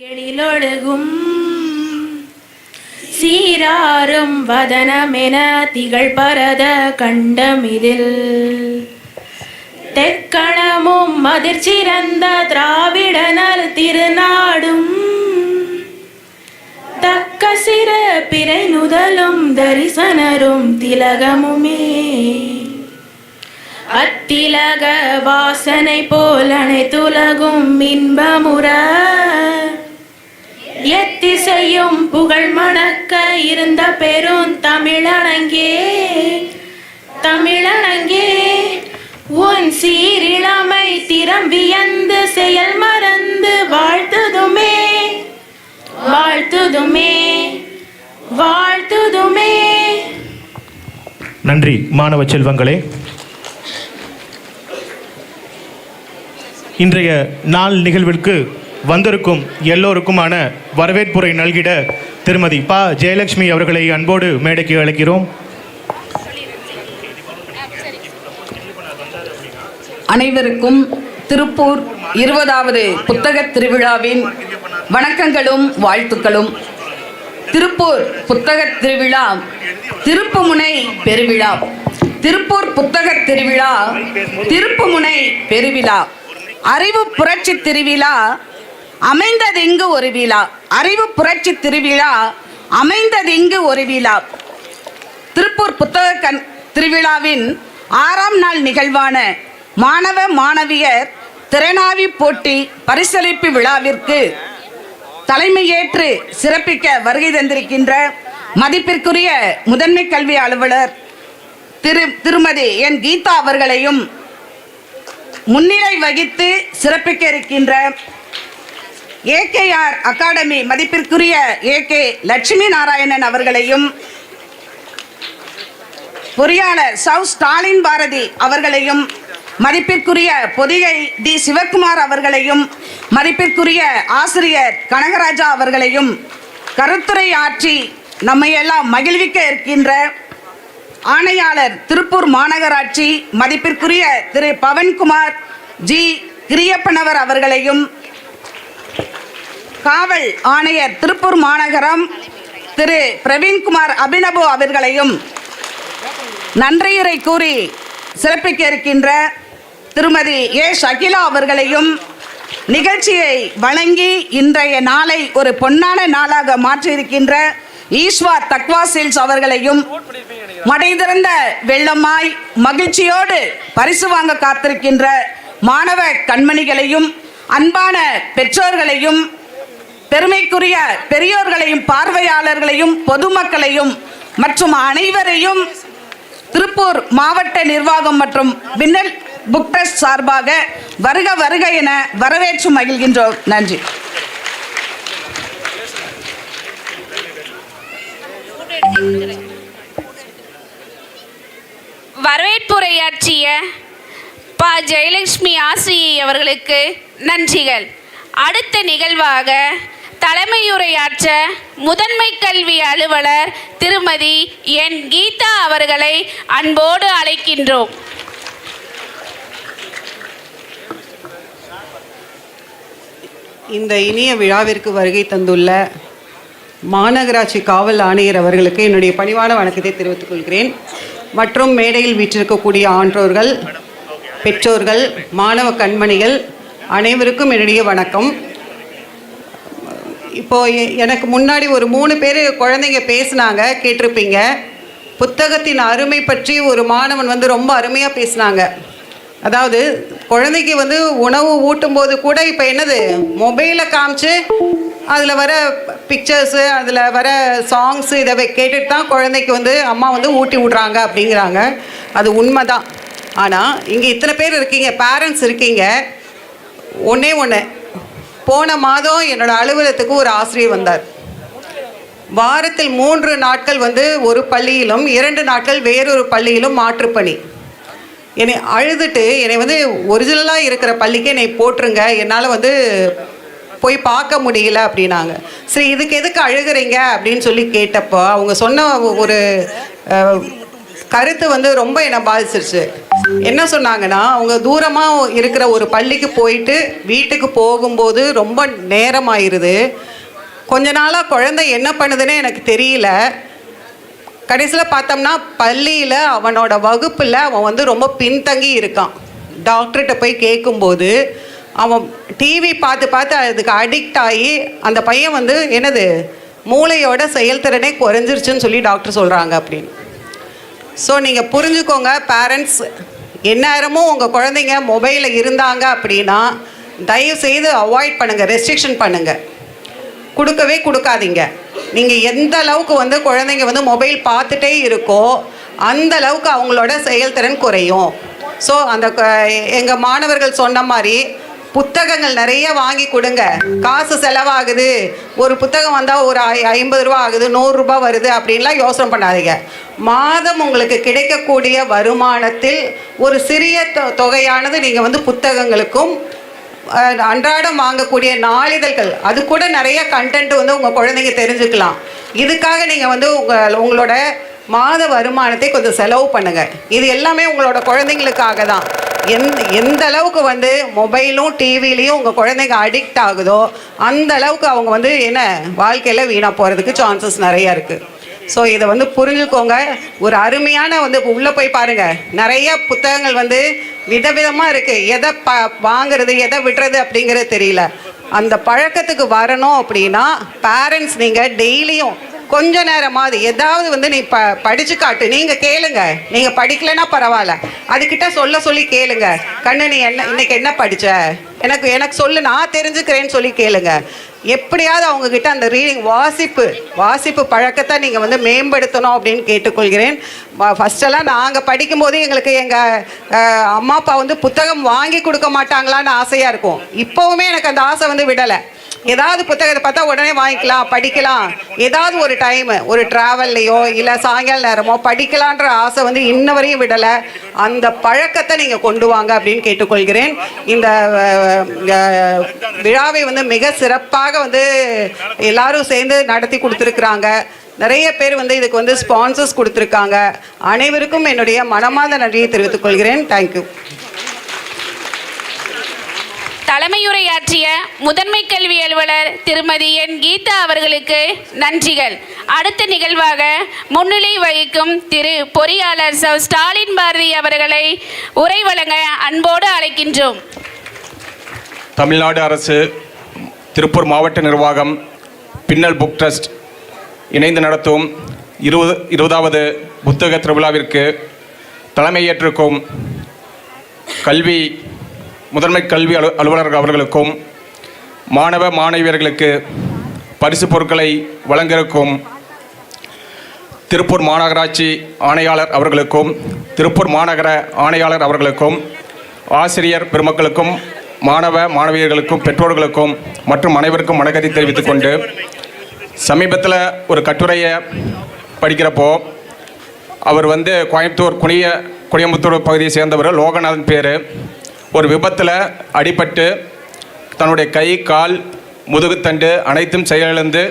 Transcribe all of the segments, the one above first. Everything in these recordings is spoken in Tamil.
கெழிலொழுகும் சீராரும் வதனமென திகழ் பரத கண்டமிதில். தெக்கணமும் மதிர்ச்சிறந்த திராவிடனல் திருநாடும். தக்க சிற பிறை நுதலும் தரிசனரும் திலகமுமே. அத்திலக வாசனை போல் அனைத்துலகும் இன்பமுற. எத்திசையும் புகழ் மணக்க இருந்த பெரும் தமிழணங்கே தமிழணங்கே உன் சீரிழமை திறம் வியந்து செயல் மறந்து வாழ்த்துதுமே வாழ்த்துதுமே வாழ்த்துதுமே. நன்றி மாணவ செல்வங்களே. இன்றைய நாள் நிகழ்விற்கு வந்திருக்கும் எல்லோருக்குமான வரவேற்புரை நல்கிட திருமதி பா. ஜெயலட்சுமி அவர்களை அன்போடு மேடைக்கு அழைக்கிறோம். அனைவருக்கும் திருப்பூர் இருபதாவது புத்தகத் திருவிழாவின் வணக்கங்களும் வாழ்த்துக்களும். திருப்பூர் புத்தகத் திருவிழா திருப்புமுனை பெருவிழா. திருப்பூர் புத்தகத் திருவிழா திருப்புமுனை பெருவிழா. அறிவு புரட்சி திருவிழா அமைந்ததெங்கு ஒரு விழா? அறிவு புரட்சி திருவிழா அமைந்ததெங்கு ஒரு விழா? திருப்பூர் புத்தக கண் திருவிழாவின் ஆறாம் நாள் நிகழ்வான மாணவ மாணவியர் திறனாவி போட்டி பரிசளிப்பு விழாவிற்கு தலைமையேற்று சிறப்பிக்க வருகை தந்திருக்கின்ற மதிப்பிற்குரிய முதன்மை கல்வி அலுவலர் திரு திருமதி என் கீதா அவர்களையும் முன்னிலை வகித்து சிறப்பிக்க இருக்கின்ற ஏகேஆர் அகாடமி மதிப்பிற்குரிய ஏகே லட்சுமி நாராயணன் அவர்களையும் பொறியாளர் சவு ஸ்டாலின் பாரதி அவர்களையும் மதிப்பிற்குரிய பொதிகை டி சிவக்குமார் அவர்களையும் மதிப்பிற்குரிய ஆசிரியர் கனகராஜா அவர்களையும் கருத்துரை ஆற்றி நம்மையெல்லாம் மகிழ்விக்க இருக்கின்ற ஆணையாளர் திருப்பூர் மாநகராட்சி மதிப்பிற்குரிய திரு பவன்குமார் ஜி கிரியப்பனவர் அவர்களையும் காவல் ஆணையர் திருப்பூர் மாநகரம் திரு. பிரவீன்குமார் அபினவோ அவர்களையும் நன்றியுரை கூறி சிறப்பிக்க இருக்கின்ற திருமதி ஏ. ஷகிலா அவர்களையும் நிகழ்ச்சியை வழங்கி இன்றைய நாளை ஒரு பொன்னான நாளாக மாற்றியிருக்கின்ற ஈஸ்வா தக்வா சீல்ஸ் அவர்களையும் மடை திறந்த வெள்ளமாய் மகிழ்ச்சியோடு பரிசு வாங்க காத்திருக்கின்ற மாணவ கண்மணிகளையும் அன்பான பெற்றோர்களையும் பெருமைக்குரிய பெரியோர்களையும் பார்வையாளர்களையும் பொதுமக்களையும் மற்றும் அனைவரையும் திருப்பூர் மாவட்ட நிர்வாகம் மற்றும் பின்னல் புக் ட்ரஸ்ட் சார்பாக வருக வருக என வரவேற்று மகிழ்கின்றோம். நன்றி. வரவேற்புரையாற்றிய ப. ஜெயலட்சுமி ஆசிரியை அவர்களுக்கு நன்றிகள். அடுத்த நிகழ்வாக தலைமையுரையாற்ற முதன்மை கல்வி அலுவலர் திருமதி என் கீதா அவர்களை அன்போடு அழைக்கின்றோம். இந்த இனிய விழாவிற்கு வருகை தந்துள்ள மாநகராட்சி காவல் ஆணையர் அவர்களுக்கு என்னுடைய பணிவான வணக்கத்தை தெரிவித்துக் கொள்கிறேன். மற்றும் மேடையில் வீற்றிருக்கக்கூடிய ஆன்றோர்கள் பெற்றோர்கள் மாணவ கண்மணிகள் அனைவருக்கும் என்னுடைய வணக்கம். இப்போ எனக்கு முன்னாடி ஒரு மூணு பேர் குழந்தைங்க பேசுனாங்க கேட்டிருப்பீங்க. புத்தகத்தின் அருமை பற்றி ஒரு மாணவன் வந்து ரொம்ப அருமையாக பேசினாங்க. அதாவது குழந்தைக்கு வந்து உணவு ஊட்டும் போது கூட இப்போ என்னது மொபைலை காமிச்சு அதில் வர பிக்சர்ஸு அதில் வர சாங்ஸு இதை கேட்டுட்டு தான் குழந்தைக்கு வந்து அம்மா வந்து ஊட்டி விட்றாங்க அப்படிங்கிறாங்க. அது உண்மை தான் ஆனால் இங்கே இத்தனை பேர் இருக்கீங்க பேரண்ட்ஸ் இருக்கீங்க. ஒன்றே ஒன்று போன மாதம் என்னோட அலுவலகத்துக்கு ஒரு ஆசிரியர் வந்தார். வாரத்தில் மூன்று நாட்கள் வந்து ஒரு பள்ளியிலும் இரண்டு நாட்கள் வேறொரு பள்ளியிலும் மாற்றுப்பணி என்னை அழுதுட்டு என்னை வந்து ஒரிஜினலாக இருக்கிற பள்ளிக்கு என்னை போட்டுருங்க என்னால் வந்து போய் பார்க்க முடியல அப்படின்னாங்க. சரி இதுக்கு எதுக்கு அழுகுறீங்க அப்படின்னு சொல்லி கேட்டப்போ அவங்க சொன்ன ஒரு கருத்து வந்து ரொம்ப என்னை பாதிச்சிருச்சு. என்ன சொன்னாங்கன்னா அவங்க தூரமாக இருக்கிற ஒரு பள்ளிக்கு போயிட்டு வீட்டுக்கு போகும்போது ரொம்ப நேரம் ஆயிருது கொஞ்ச நாளாக குழந்தை என்ன பண்ணுதுன்னு எனக்கு தெரியல. கடைசியில் பார்த்தோம்னா பள்ளியில் அவனோட வகுப்பில் அவன் வந்து ரொம்ப பின்தங்கி இருக்கான். டாக்டர்கிட்ட போய் கேட்கும்போது அவன் டிவி பார்த்து பார்த்து அதுக்கு அடிக்ட் ஆகி அந்த பையன் வந்து என்னது மூளையோட செயல்திறனே குறைஞ்சிருச்சுன்னு சொல்லி டாக்டர் சொல்கிறாங்க அப்படின்னு. ஸோ நீங்கள் புரிஞ்சுக்கோங்க பேரண்ட்ஸ் எந்நேரமும் உங்கள் குழந்தைங்க மொபைலில் இருந்தாங்க அப்படின்னா தயவு செய்து அவாய்ட் பண்ணுங்கள் ரெஸ்ட்ரிக்ஷன் பண்ணுங்கள் கொடுக்கவே கொடுக்காதீங்க. நீங்கள் எந்த அளவுக்கு வந்து குழந்தைங்க வந்து மொபைல் பார்த்துட்டே இருக்கோ அந்த அளவுக்கு அவங்களோட செயல்திறன் குறையும். ஸோ அந்த எங்கள் மாணவர்கள் சொன்ன மாதிரி புத்தகங்கள் நிறைய வாங்கி கொடுங்க. காசு செலவாகுது. ஒரு புத்தகம் வந்தால் ஒரு ஐ ஐம்பது ரூபா ஆகுது நூறுரூபா வருது அப்படின்லாம் யோசனை பண்ணாதீங்க. மாதம் உங்களுக்கு கிடைக்கக்கூடிய வருமானத்தில் ஒரு சிறிய தொ- தொகையானது நீங்கள் வந்து புத்தகங்களுக்கும் அன்றாடம் வாங்கக்கூடிய நாளிதழ்கள். அது கூட நிறைய கண்டென்ட் வந்து உங்கள் குழந்தைங்க தெரிஞ்சுக்கலாம். இதுக்காக நீங்கள் வந்து உங்கள் உங்களோட மாத வருமானத்தை கொஞ்சம் செலவு பண்ணுங்கள் இது எல்லாமே உங்களோட குழந்தைங்களுக்காக தான். எந்த எந்த அளவுக்கு வந்து மொபைலும் டிவிலையும் உங்கள் குழந்தைங்க அடிக்ட் ஆகுதோ அந்த அளவுக்கு அவங்க வந்து என்ன வாழ்க்கையில் வீணாக போகிறதுக்கு சான்சஸ் நிறையா இருக்குது ஸோ இதை வந்து புரிஞ்சுக்கோங்க. ஒரு அருமையான வந்து உள்ளே போய் பாருங்கள் நிறைய புத்தகங்கள் வந்து விதவிதமாக இருக்குது எதை ப வாங்குறது எதை விடுறது அப்படிங்கிறது தெரியல. அந்த பழக்கத்துக்கு வரணும் அப்படின்னா பேரண்ட்ஸ் நீங்கள் டெய்லியும் கொஞ்ச நேரமாவது ஏதாவது வந்து நீ ப படிச்சு காட்டு. நீங்க கேளுங்க. நீங்க படிக்கலைன்னா பரவாயில்ல. அதுகிட்ட சொல்ல சொல்லி கேளுங்க. கண்ணு நீ என்ன இன்னைக்கு என்ன படிச்ச? எனக்கு எனக்கு சொல்லு நான் தெரிஞ்சுக்கிறேன்னு சொல்லி கேளுங்க. எப்படியாவது அவங்க கிட்ட அந்த ரீடிங் வாசிப்பு வாசிப்பு பழக்கத்தை நீங்கள் வந்து மேம்படுத்தணும் அப்படின்னு கேட்டுக்கொள்கிறேன். ஃபஸ்ட்டெல்லாம் நாங்கள் படிக்கும்போது எங்களுக்கு எங்கள் அம்மா அப்பா வந்து புத்தகம் வாங்கி கொடுக்க மாட்டாங்களான்னு ஆசையாக இருக்கும். இப்போவுமே எனக்கு அந்த ஆசை வந்து விடலை. ஏதாவது புத்தகத்தை பார்த்தா உடனே வாங்கிக்கலாம் படிக்கலாம். ஏதாவது ஒரு டைம் ஒரு ட்ராவல்லையோ இல்லை சாயங்கால நேரமோ படிக்கலான்ற ஆசை வந்து இன்ன வரையும் விடலை. அந்த பழக்கத்தை நீங்கள் கொண்டு வாங்க அப்படின்னு கேட்டுக்கொள்கிறேன். இந்த விழாவை வந்து மிக சிறப்பாக வந்து எல்லாரும் சேர்ந்து நடத்தி கொடுத்துருக்குறாங்க. நிறைய பேர் வந்து இதுக்கு வந்து ஸ்பான்சர்ஸ் கொடுத்துருக்காங்க. அனைவருக்கும் என்னுடைய மனமார்ந்த நன்றியை தெரிவித்துக் கொள்கிறேன். தேங்க்யூ தலைமையுரையாற்றிய முதன்மை கல்வி அலுவலர் திருமதி என் கீதா அவர்களுக்கு நன்றிகள். அடுத்த நிகழ்வாக முன்னிலை வகிக்கும் திரு பொறியாளர் சவ் ஸ்டாலின் பாரதி அவர்களை உரை வழங்க அன்போடு அழைக்கின்றோம். தமிழ்நாடு அரசு திருப்பூர் மாவட்ட நிர்வாகம் பின்னல் புக் ட்ரஸ்ட் இணைந்து நடத்தும் இருபது இருபதாவது புத்தக திருவிழாவிற்கு தலைமையேற்றிருக்கும் கல்வி முதன்மை கல்வி அலு அலுவலர் அவர்களுக்கும் மாணவ மாணவியர்களுக்கு பரிசு பொருட்களை வழங்க திருப்பூர் மாநகராட்சி ஆணையாளர் அவர்களுக்கும் திருப்பூர் மாநகர ஆணையாளர் அவர்களுக்கும் ஆசிரியர் பெருமக்களுக்கும் மாணவ மாணவியர்களுக்கும் பெற்றோர்களுக்கும் மற்றும் அனைவருக்கும் வணக்கத்தை தெரிவித்துக் கொண்டு சமீபத்தில் ஒரு கட்டுரையை படிக்கிறப்போ அவர் வந்து கோயம்புத்தூர் குனிய குனியம்புத்தூர் பகுதியை சேர்ந்தவர் லோகநாதன் பேர். ஒரு விபத்தில் அடிபட்டு தன்னுடைய கை கால் முதுகுத்தண்டு அனைத்தும் செயலிழந்து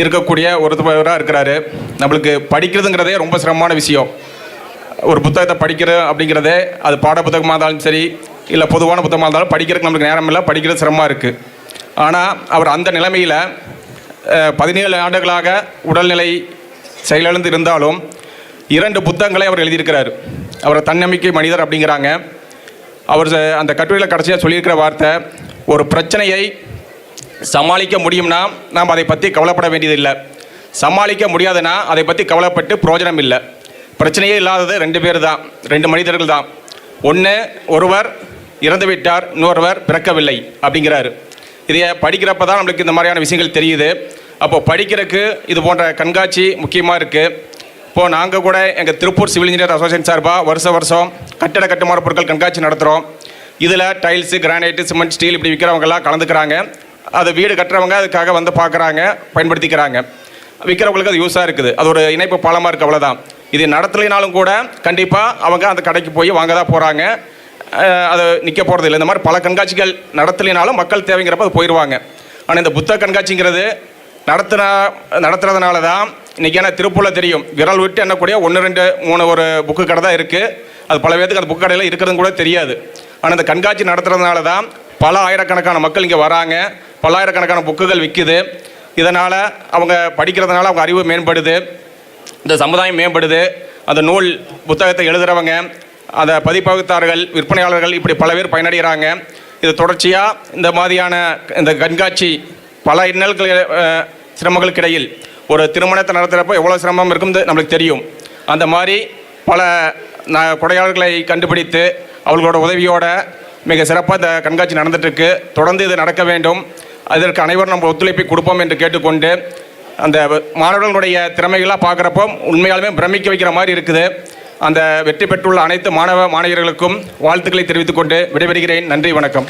இருக்கக்கூடிய ஒருத்தவராக இருக்கிறாரு. நம்மளுக்கு படிக்கிறதுங்கிறதே ரொம்ப சிரமமான விஷயம். ஒரு புத்தகத்தை படிக்கிறது அப்படிங்கிறதே அது பாட புத்தகமாக இருந்தாலும் சரி இல்லை பொதுவான புத்தகமாக இருந்தாலும் படிக்கிறதுக்கு நம்மளுக்கு நேரம் இல்லை படிக்கிறது சிரமமாக இருக்குது ஆனால் அவர் அந்த நிலைமையில் பதினேழு ஆண்டுகளாக உடல்நிலை செயலிழந்து இருந்தாலும் இரண்டு புத்தகங்களை அவர் எழுதியிருக்கிறார். அவரை தன்னம்பிக்கை மனிதர் அப்படிங்கிறாங்க. அவர் அந்த கட்டுரையில் கடைசியாக சொல்லியிருக்கிற வார்த்தை ஒரு பிரச்சனையை சமாளிக்க முடியும்னா நாம் அதை பற்றி கவலைப்பட வேண்டியதில்லை. சமாளிக்க முடியாதுன்னா அதை பற்றி கவலைப்பட்டு பிரயோஜனம் இல்லை. பிரச்சனையே இல்லாதது ரெண்டு பேர் தான் ரெண்டு மனிதர்கள் தான் ஒன்று ஒருவர் இறந்து விட்டார் இன்னொருவர் பிறக்கவில்லை அப்படிங்கிறாரு. இதை படிக்கிறப்ப தான் நம்மளுக்கு இந்த மாதிரியான விஷயங்கள் தெரியுது. அப்போது படிக்கிறதுக்கு இது போன்ற கண்காட்சி முக்கியமாக இருக்குது இப்போது நாங்கள் கூட எங்கள் திருப்பூர் சிவில் இன்ஜினியர் அசோசியேஷன் சார்பாக வருஷ வருஷம் கட்டட கட்டுமான பொருட்கள் கண்காட்சி நடத்துகிறோம் இதில் டைல்ஸு கிரானைட்டு சிமெண்ட் ஸ்டீல் இப்படி விற்கிறவங்கெல்லாம் கலந்துக்கிறாங்க. அது வீடு கட்டுறவங்க அதுக்காக வந்து பார்க்குறாங்க பயன்படுத்திக்கிறாங்க. விற்கிறவங்களுக்கு அது யூஸாக இருக்குது. அது ஒரு இணைப்பு பாலமாக இருக்குது அவ்வளோதான் இது நடத்தலைனாலும் கூட கண்டிப்பாக அவங்க அந்த கடைக்கு போய் வாங்க தான் போகிறாங்க அது நிற்க போகிறது இல்லை. இந்த மாதிரி பல கண்காட்சிகள் நடத்தலைனாலும் மக்கள் தேவைங்கிறப்ப அது போயிடுவாங்க ஆனால் இந்த புத்தக கண்காட்சிங்கிறது நடத்துனா நடத்துறதுனால தான் இன்றைக்கி ஏன்னா திருப்பூரில் தெரியும். விரல் விட்டு என்னக்கூடிய ஒன்று ரெண்டு மூணு ஒரு புக்கு கடை தான் இருக்குது அது பல பேருக்கு அந்த புக் கடையில் இருக்கிறது கூட தெரியாது. ஆனால் அந்த கண்காட்சி நடத்துறதுனால தான் பல ஆயிரக்கணக்கான மக்கள் இங்கே வராங்க. பல்லாயிரக்கணக்கான புக்குகள் விற்குது இதனால் அவங்க படிக்கிறதுனால அவங்க அறிவு மேம்படுது. இந்த சமுதாயம் மேம்படுது. அந்த நூல் புத்தகத்தை எழுதுகிறவங்க அந்த பதிப்பகுத்தார்கள் விற்பனையாளர்கள் இப்படி பல பேர் பயனடைகிறாங்க. இது தொடர்ச்சியாக இந்த மாதிரியான இந்த கண்காட்சி பல இன்னல்கள் சிரமங்களுக்கு இடையில் ஒரு திருமணத்தை நடத்துகிறப்போ எவ்வளோ சிரமம் இருக்கும்னு நம்மளுக்கு தெரியும். அந்த மாதிரி பல ந- கொடையாளர்களை கண்டுபிடித்து அவர்களோட உதவியோட மிக சிறப்பாக இந்த கண்காட்சி நடந்துட்டுருக்கு. தொடர்ந்து இது நடக்க வேண்டும். அதற்கு அனைவரும் நம்ம ஒத்துழைப்பை கொடுப்போம் என்று கேட்டுக்கொண்டு அந்த மாணவர்களுடைய திறமைகளாக பார்க்குறப்போ உண்மையாலுமே பிரமிக்க வைக்கிற மாதிரி இருக்குது. அந்த வெற்றி பெற்றுள்ள அனைத்து மாணவ மாணவியர்களுக்கும் வாழ்த்துக்களை தெரிவித்துக்கொண்டு விடைபெறுகிறேன். நன்றி வணக்கம்.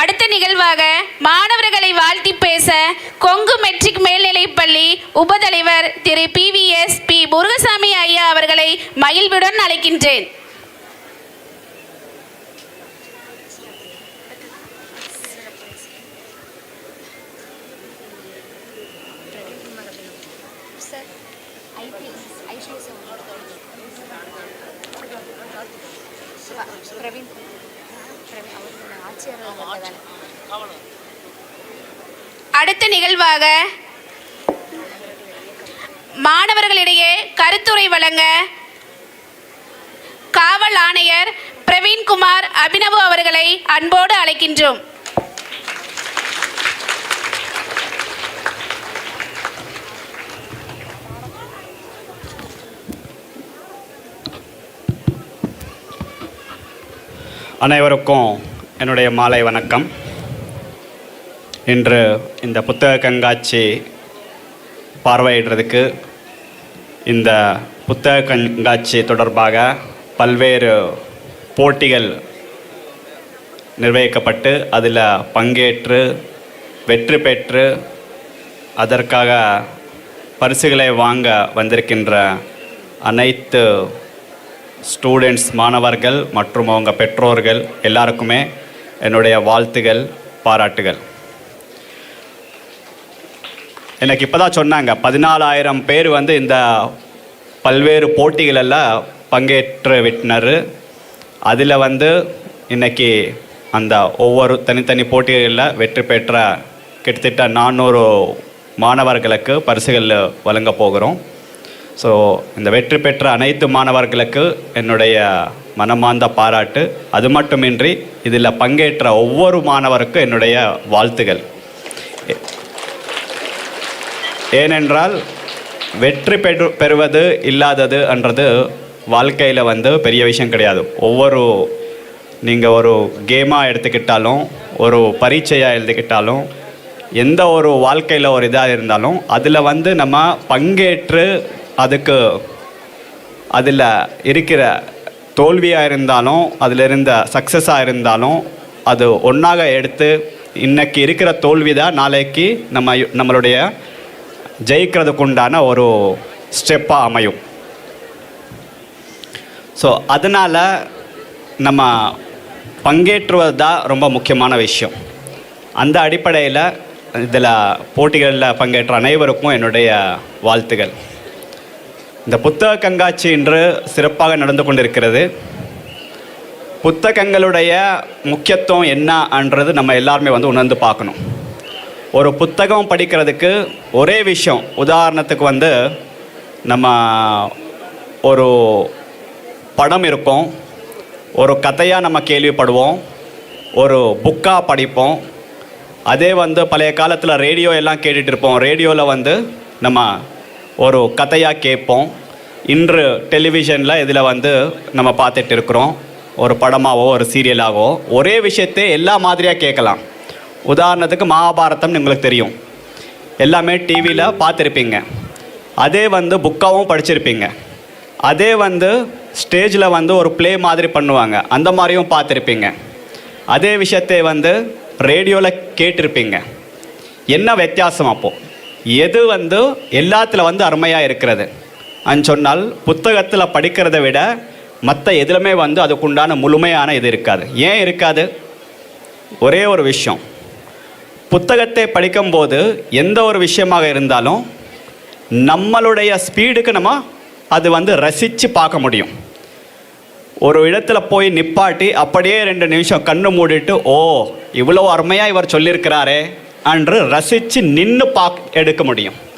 அடுத்த நிகழ்வாக மாணவர்களை வாழ்த்தி பேச கொங்கு மெட்ரிக் மேல்நிலைப்பள்ளி உபதலைவர் திரு பிவிஎஸ் பி முருகசாமி ஐயா அவர்களை மகிழ்வுடன் அழைக்கின்றேன். அடுத்த நிகழ்வாக மாணவர்களிடையே கருத்துரை வழங்க காவல் ஆணையர் பிரவீன்குமார் அபினவு அவர்களை அன்போடு அழைக்கின்றோம். அனைவருக்கும் என்னுடைய மாலை வணக்கம். இன்று இந்த புத்தக கண்காட்சி பார்வையிடுறதுக்கு இந்த புத்தக கண்காட்சி தொடர்பாக பல்வேறு போட்டிகள் நிர்வகிக்கப்பட்டு அதில் பங்கேற்று வெற்றி பெற்று அதற்காக பரிசுகளை வாங்க வந்திருக்கின்ற அனைத்து ஸ்டூடெண்ட்ஸ் மாணவர்கள் மற்றும் அவங்க பெற்றோர்கள் எல்லாருக்குமே என்னுடைய வாழ்த்துகள் பாராட்டுகள். எனக்கு இப்போ தான் சொன்னாங்க பதினாலாயிரம் பேர் வந்து இந்த பல்வேறு போட்டிகளெல்லாம் பங்கேற்று விட்டனர். அதில் வந்து இன்றைக்கி அந்த ஒவ்வொரு தனித்தனி போட்டிகளில் வெற்றி பெற்ற கிட்டத்தட்ட நானூறு மாணவர்களுக்கு பரிசுகள் வழங்க போகிறோம். ஸோ இந்த வெற்றி பெற்ற அனைத்து மாணவர்களுக்கு என்னுடைய மனமார்ந்த பாராட்டு. அது மட்டுமின்றி இதில் பங்கேற்ற ஒவ்வொரு மாணவருக்கும் என்னுடைய வாழ்த்துகள். ஏனென்றால் வெற்றி பெறு பெறுவது இல்லாதது என்றது வாழ்க்கையில் வந்து பெரிய விஷயம் கிடையாது. ஒவ்வொரு நீங்கள் ஒரு கேமாக எடுத்துக்கிட்டாலும் ஒரு பரீட்சையாக எழுதிக்கிட்டாலும் எந்த ஒரு வாழ்க்கையில் ஒரு இதாக இருந்தாலும் அதில் வந்து நம்ம பங்கேற்று அதுக்கு அதில் இருக்கிற தோல்வியாக இருந்தாலும் அதில் இருந்த சக்ஸஸாக இருந்தாலும் அது ஒன்றாக எடுத்து இன்னைக்கு இருக்கிற தோல்வி தான் நாளைக்கு நம்ம நம்மளுடைய ஜெயிக்கிறதுக்கு உண்டான ஒரு ஸ்டெப்பாக அமையும். ஸோ அதனால் நம்ம பங்கேற்றுவது தான் ரொம்ப முக்கியமான விஷயம். அந்த அடிப்படையில் இதில் போட்டிகளில் பங்கேற்ற அனைவருக்கும் என்னுடைய வாழ்த்துகள். இந்த புத்தக கண்காட்சி இன்று சிறப்பாக நடந்து கொண்டிருக்கிறது. புத்தகங்களுடைய முக்கியத்துவம் என்னன்றது நம்ம எல்லாருமே வந்து உணர்ந்து பார்க்கணும். ஒரு புத்தகம் படிக்கிறதுக்கு ஒரே விஷயம் உதாரணத்துக்கு வந்து நம்ம ஒரு படம் இருக்கும் ஒரு கதையாக நம்ம கேள்விப்படுவோம் ஒரு புக்காக படிப்போம் அதே வந்து பழைய காலத்தில் ரேடியோ எல்லாம் கேட்டுட்டு இருப்போம். ரேடியோவில் வந்து நம்ம ஒரு கதையாக கேட்போம். இன்று டெலிவிஷனில் இதில் வந்து நம்ம பார்த்துட்டு இருக்கிறோம் ஒரு படமாகவோ ஒரு சீரியலாகவோ ஒரே விஷயத்தை எல்லா மாதிரியாக கேட்கலாம். உதாரணத்துக்கு மகாபாரதம்னு உங்களுக்கு தெரியும். எல்லாமே டிவியில் பார்த்துருப்பீங்க. அதே வந்து புக்காகவும் படிச்சிருப்பீங்க. அதே வந்து ஸ்டேஜில் வந்து ஒரு ப்ளே மாதிரி பண்ணுவாங்க. அந்த மாதிரியும் பார்த்துருப்பீங்க. அதே விஷயத்தை வந்து ரேடியோவில் கேட்டிருப்பீங்க. என்ன வித்தியாசம் அப்போது எது வந்து எல்லாத்தில் வந்து அருமையாக இருக்கிறது? சொன்னால் புத்தகத்தில் படிக்கிறத விட மற்ற எதிலுமே வந்து அதுக்குண்டான முழுமையான இது இருக்காது. ஏன் இருக்காது? ஒரே ஒரு விஷயம். புத்தகத்தை படிக்கும்போது எந்த ஒரு விஷயமாக இருந்தாலும் நம்மளுடைய ஸ்பீடுக்கு நம்ம அது வந்து ரசித்து பார்க்க முடியும். ஒரு இடத்துல போய் நிப்பாட்டி அப்படியே ரெண்டு நிமிஷம் கண்ணு மூடிட்டு ஓ இவ்வளோ அருமையாக இவர் சொல்லியிருக்கிறாரே அன்று ரசித்து நின்று பாக் எடுக்க முடியும்.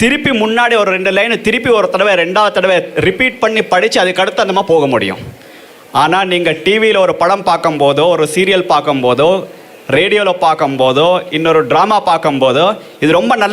திருப்பி முன்னாடி ஒரு ரெண்டு லைன் திருப்பி ஒரு தடவை ரெண்டாவது தடவை ரிப்பீட் பண்ணி படித்து அதுக்கடுத்து அந்த மாதிரி போக முடியும். ஆனால் நீங்கள் டிவியில் ஒரு படம் பார்க்கும்போதோ ஒரு சீரியல் பார்க்கும்போதோ ரேடியோவில் பார்க்கும்போதோ இன்னொரு ட்ராமா பார்க்கும்போதோ இது ரொம்ப நல்ல